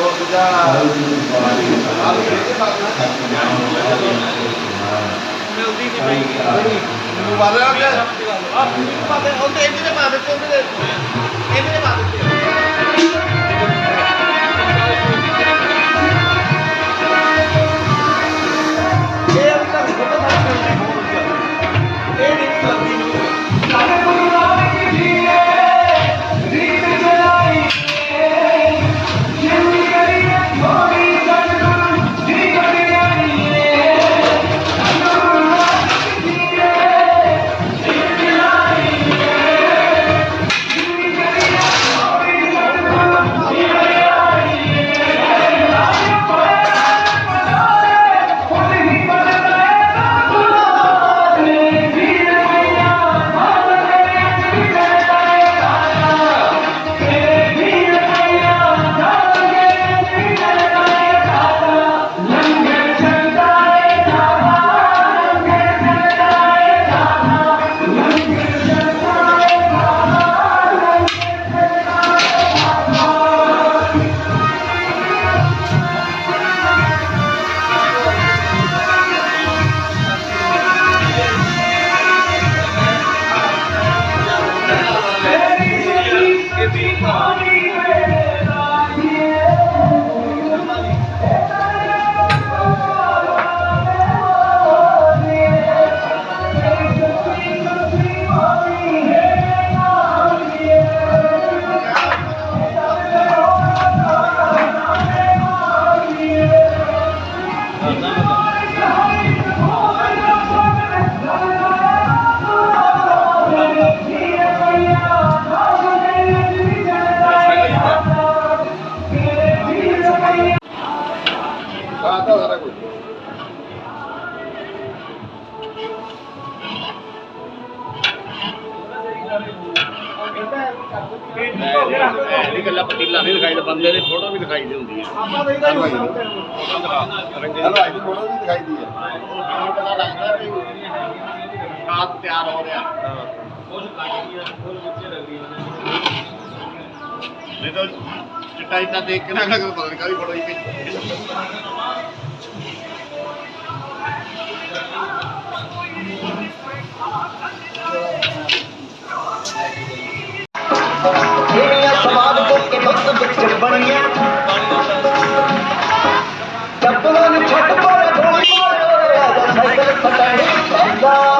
ਉਹ ਦੂਜਾ ਮਿਲਦੀ ਨਹੀਂ ਪਈ ਮੈਨੂੰ ਮਾਰ ਇਹ ਗੱਲਾਂ ਪਤੀਲਾ ਨਹੀਂ ਦਿਖਾਈ ਦੇ ਬੰਦੇ ਦੀ ਫੋਟੋ ਵੀ ਦਿਖਾਈ ਦੀ ਹੁੰਦੀ ਹੈ। ਆਪਾਂ ਤਾਂ ਇਹਦਾ ਹੀ ਹਲਵਾਈ ਰੰਗੇ ਹਲਵਾਈ ਦੀ ਫੋਟੋ ਵੀ ਦਿਖਾਈ ਦੀ ਹੈ। ਪਤਾ ਲੱਗਦਾ ਵੀ ਖਾਦ ਤਿਆਰ ਹੋ ਰਿਹਾ। ਨਹੀਂ ਤਾਂ ਦੇਖ ਕੇ ਨਾ ਅਗਲਾ ਪਤਾ ਨਹੀਂ ਕਾਹਦੀ ਫੋਟੋ ਹੀ ਭੇਜੀ ਜਿਹੜੀਆਂ ਸਵਾਦ ਕੋ ਕੇ ਵਿੱਚ ਬਣੀਆਂ। ਚੱਪਲਾਂ ਨੂੰ ਛੱਡ ਪਰ ਢੋਲੀ ਸਾਈਕਲ ਪਟਾਣੀ ਪੈਦਾ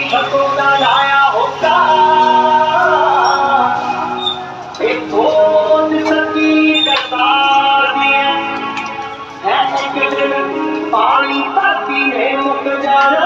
छतों का लाया होता एक खोज सकी करतार दिया है एक दिन पानी पाती ने मुक जाना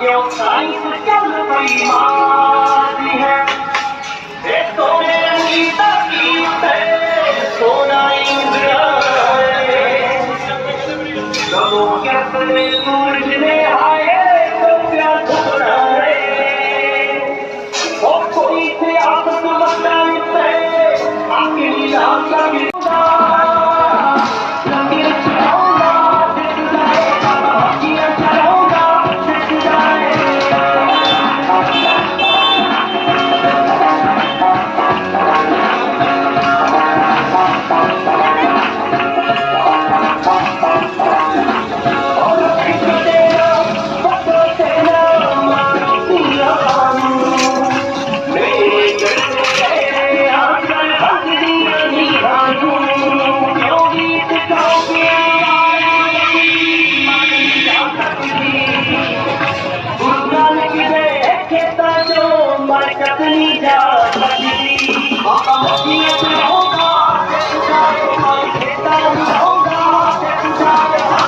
क्यों साइंस चल रही माँ আমি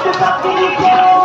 Nossa, tá!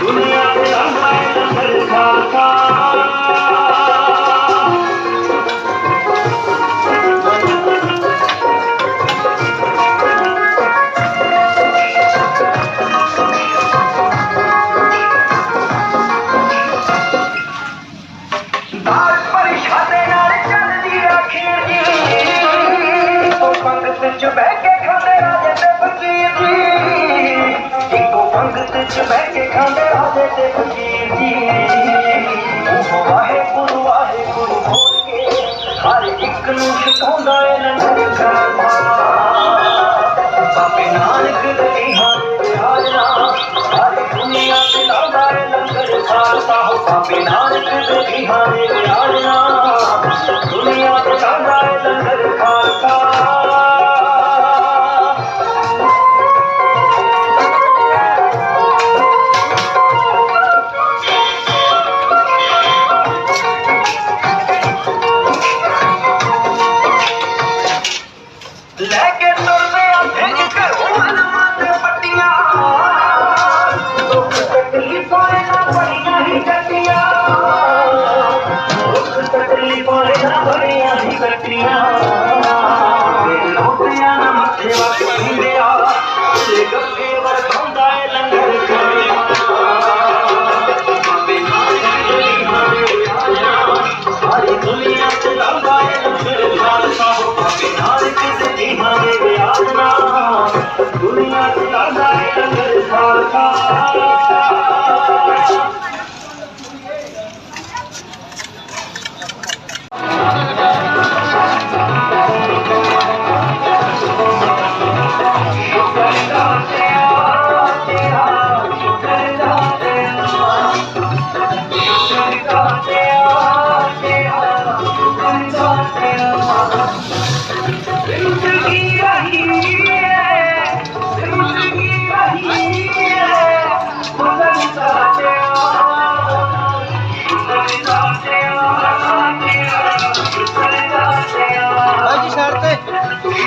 दुनिया के रंग ਸੰਗਤ ਚ ਬਹਿ ਕੇ ਖਾਂਦੇ ਹਾਲੇ ਤੇ ਫਕੀਰ ਜੀ। ਉਹ ਵਾਹਿਗੁਰੂ ਵਾਹਿਗੁਰੂ ਬੋਲ ਕੇ ਹਰ ਇੱਕ ਨੂੰ ਸਿਖਾਉਂਦਾ ਏ ਨੰਦ ਕਰਮਾ ਬਾਬੇ ਨਾਨਕ ਦੇ ਹਰ ਹਾਜ਼ਰਾ ਹਰ ਦੁਨੀਆ ਤੇ ਲਾਉਂਦਾ ਏ ਲੰਗਰ ਖਾਲਸਾ ਹੋ ਬਾਬੇ ਨਾਨਕ ਦੇ ਹਰ ਹਾਜ਼ਰਾ ਦੁਨੀਆ ਤੇ ਲਾਉਂਦਾ ਏ ਲੰਗਰ Khalsa Like a little bit of a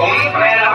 我们。